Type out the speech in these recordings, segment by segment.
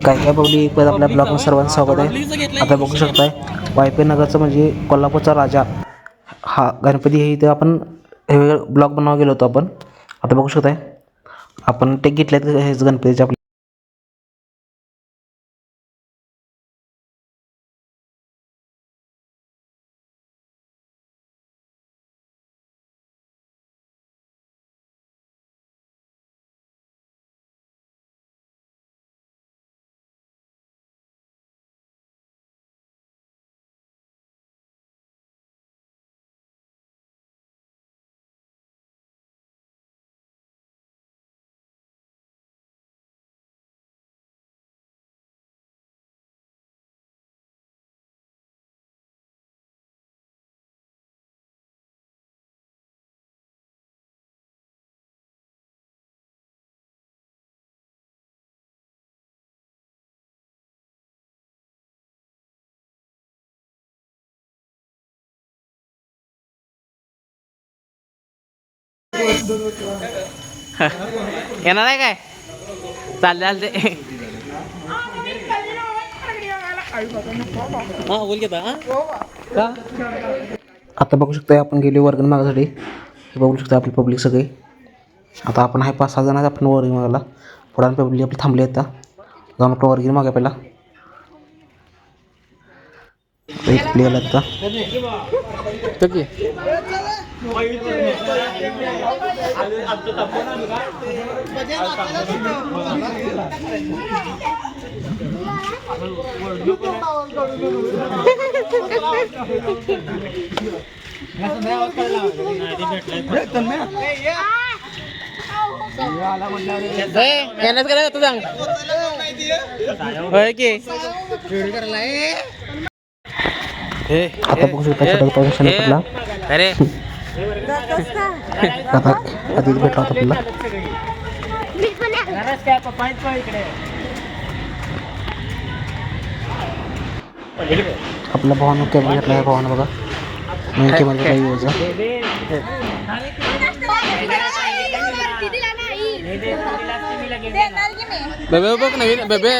काय काय पब्लिक परत आपल्या ब्लॉगमध्ये सर्वांचं स्वागत आहे. आता बघू शकताय वायपे नगरचं म्हणजे कोल्हापूरचा राजा. हा गणपती हे इथं आपण हे ब्लॉग बनवा गेलो होतो आपण. आता बघू शकताय. आपण ते घेतल्यात हेच गणपतीचे आपले येणार आहे काय? चालले चालते. हा बोल घेता का? आता बघू शकताय आपण गेले वर्गण मागासाठी. हे बघू शकता आपली पब्लिक सगळी. आता आपण आहे पाच सहा जण आहेत आपण वर्गणी मागायला. पुढे पब्लिक आपली थांबली आहेत आता. जाऊन आपलं वर्गणी मागा पहिला. एक प्लेअर आता तो की येण्यास काय तू सांग होय की हे आता बघू शकता छोटा पैसा हे पडला अरे आता आधी भेटला होता आपल्याला आपला भावानं कॅमेरा घेतला आहे भावानं बघा. मी कॅमेरा काही यूज बेबे बघ नवीन बेबे.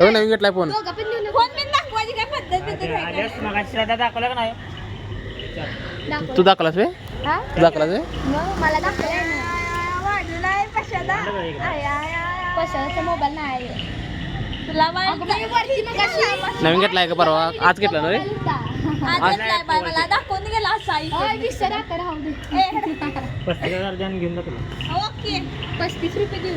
बघ नवीन घेतलाय फोन. तू दाखवलास बे तू दाखवलास बे मला कशाचा मोबाईल नाही. तुला वरती मग नवीन घेतलाय का परवा? आज घेतला ना रे? पस्तीस रुपये.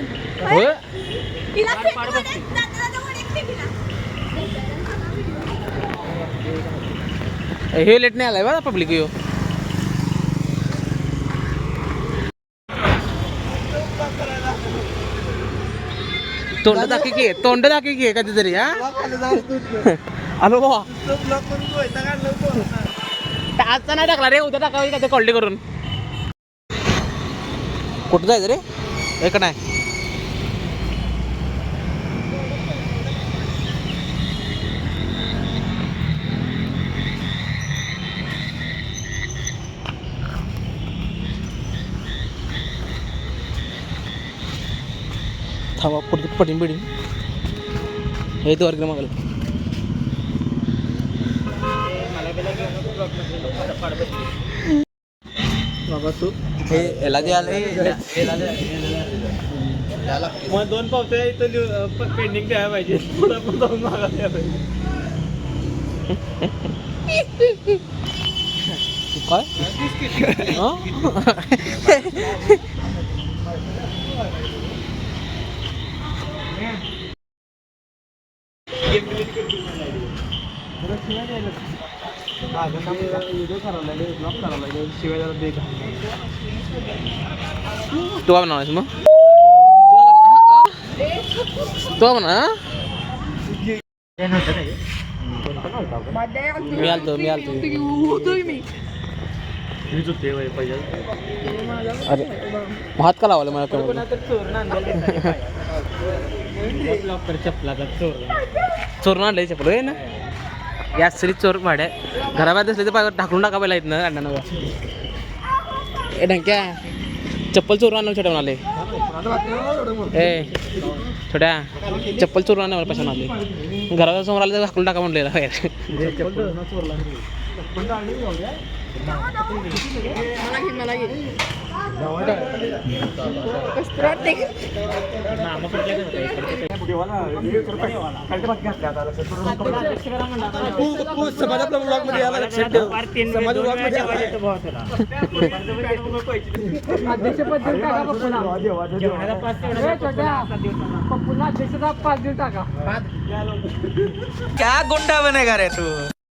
हे लेट नाही आलाय बा पब्लिक यो. तोंड दाखी की तोंड दाखी घे कधीतरी हा? आलो बा आजचा नाही टाकला रे उद्या टाकावी का ते कॉल्डी करून? कुठं जायचं रे? एक नाही. थांबा पुढे पडीन बिडीन हे तो वर्ग मागला बाबा तू हे याला जे आलं? मग दोन पावत्या इथं पेंडिंग द्यायला पाहिजे. पुढं पण जाऊन मागायला पाहिजे. काय हं? व्हिडिओ ठरवलेले ब्लॉग ठरवलेले शिवाय जरा दे तू काय म्हणालास मग? तू म्हणा मी आलतो मी आलतो. अरे हात का लावला मला कमी चोरून आणलेले ब्लॉक आणलं चपल आहे ना? या सरी चोर भाड्या घराबाहेर दिसले तर पाय ढाकलून टाका येत इथनं अण्णा ए ढंक्या. चप्पल चोरून आणलं छोट्या म्हणाले ए छोट्या. चप्पल चोरून मला पैसा म्हणाले घराच्या समोर आले तर हाकलून टाका म्हणलेलं बाहेर. क्या गुंडा बनेगा रे तू?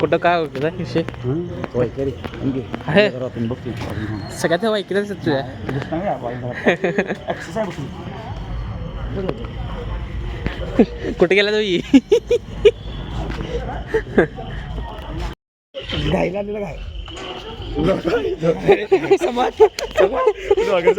कुठं काय विषय? सगळ्यात वाईकच तुझ्या. कुठे गेला तुम्ही आलेला काय? समाज समाज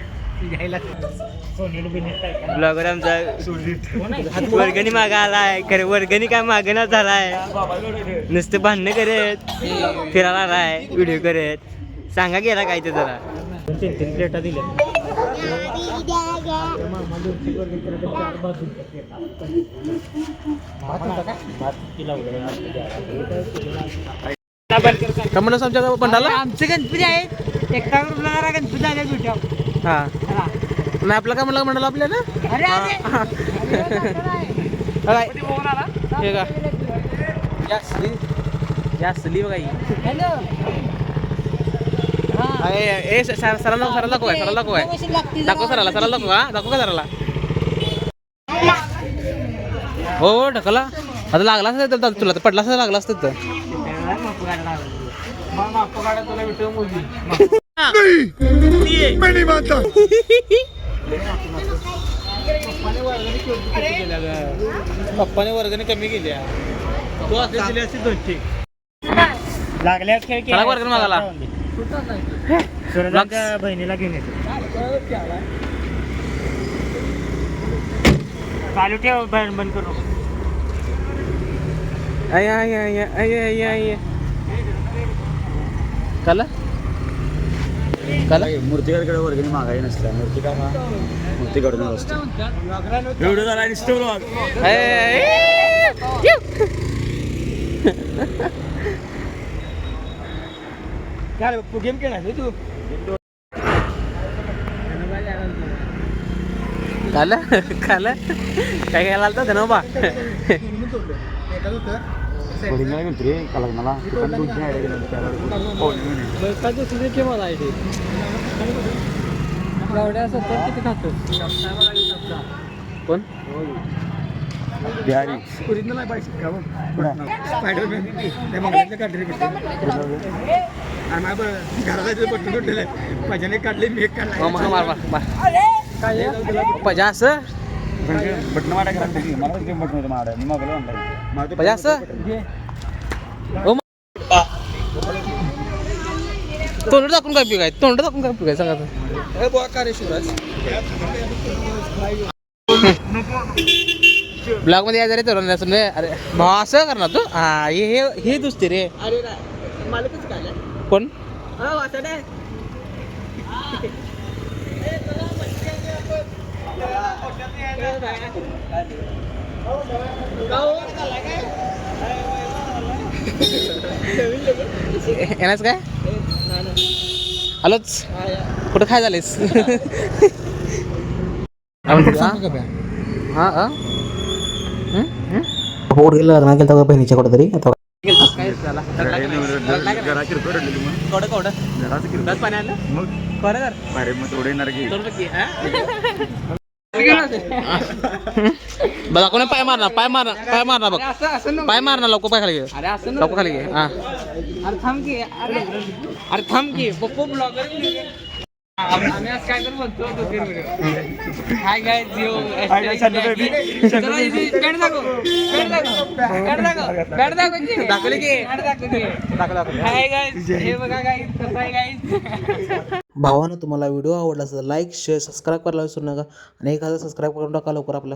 ब्लॉगर आमचा वर्गणी मागा आलाय. खरे वर्गणी काय मागणं झालाय. नुसते भांडणं करत फिरायला आलाय व्हिडिओ करत. सांगा गेला काय ते जरा. तीन तीन प्लेटा दिल्या का म्हणलं आमच्या बंडाला? आमचे गणपती आहे एका ग्रुपला गणपती आले भेटू हा. नाही आपलं काय म्हणलं म्हणलं आपल्याला? अरे काय हे. का जास्ती जास्तली बघा. ही. अरे, ए स- सर- सरांना सरांना दाखव काय सरांना दाखव. काय दाखव सराला सराला दाखव हा. दाखव का सराला? हो हो ढकला आता लागला असतं तर तुला. पडला असता लागला असतं तर. पप्पाने वर्गणी कमी केली तू असली असती दोनशे. लागल्या खेळ वर्गणी मागायला. सूरजाच्या बहिणीला घेऊन येतो. चालू ठेव बंद बंद करू. आय आय आय आय आय आय काला काला? मूर्तिकारकडे वर्गणी मागायची नसते मूर्तिकार हा मूर्तीकडून असतो. एवढं झाला तू गेम खेळणार तू? काला? काला? काय काय आलता धनोबा? नाही, नाही. काय दुसरी केव्हा आहे ते गावड्या सत्तर किती खातो कोण बिहारी ओरिजिनल पाहिजे का स्पायडरमॅन त्या मंगळाच्या काढले आणि माझ्या घरात जायचं बटन तुटलेलं आहे माझ्याने काढले मी एक काढला मार मार मार मार पजास बटणं माझ्या घरात टाकली मला ते बटन होतं माझ्या मी मागवलं online. मला ते पजास ओ तोंड दाखवून काय पिकाय तोंड दाखवून काय पिकाय सांगा ब्लॉगमध्ये यायचं रे तरुण असं अरे भाऊ असं करणार तू? हा हे हे हे दुसते रे. कोण? येण्यास काय? आलोच. कुठं काय झालेस हा हा. पोट गेलं लग्न केलं का बहिणीच्या कुठं तरी आता. कोडं कोडं. मग. मग थोडं येणार की. बघा कोणी पाय मारणार पाय मारणार पाय मारणार बघ पाय मारणार लवकर पाय खाली घे अरे असं लवकर खाली घे हा अरे थांब की अरे अरे थांब की पप्पू ब्लॉगर आम्ही आज काय तर म्हणतो हाय गाय जिओ बॅट दाखव बॅट दाखव बॅट दाखव बॅट दाखव की? दाखवली की? बॅट दाखव की हाय गाय हे बघा गाय कसं आहे गाय भावानं तुम्हाला व्हिडिओ आवडला असेल लाईक शेअर सबस्क्राईब करायला विसरू नका. आणि एखादा सबस्क्राईब करून टाका लवकर आपला.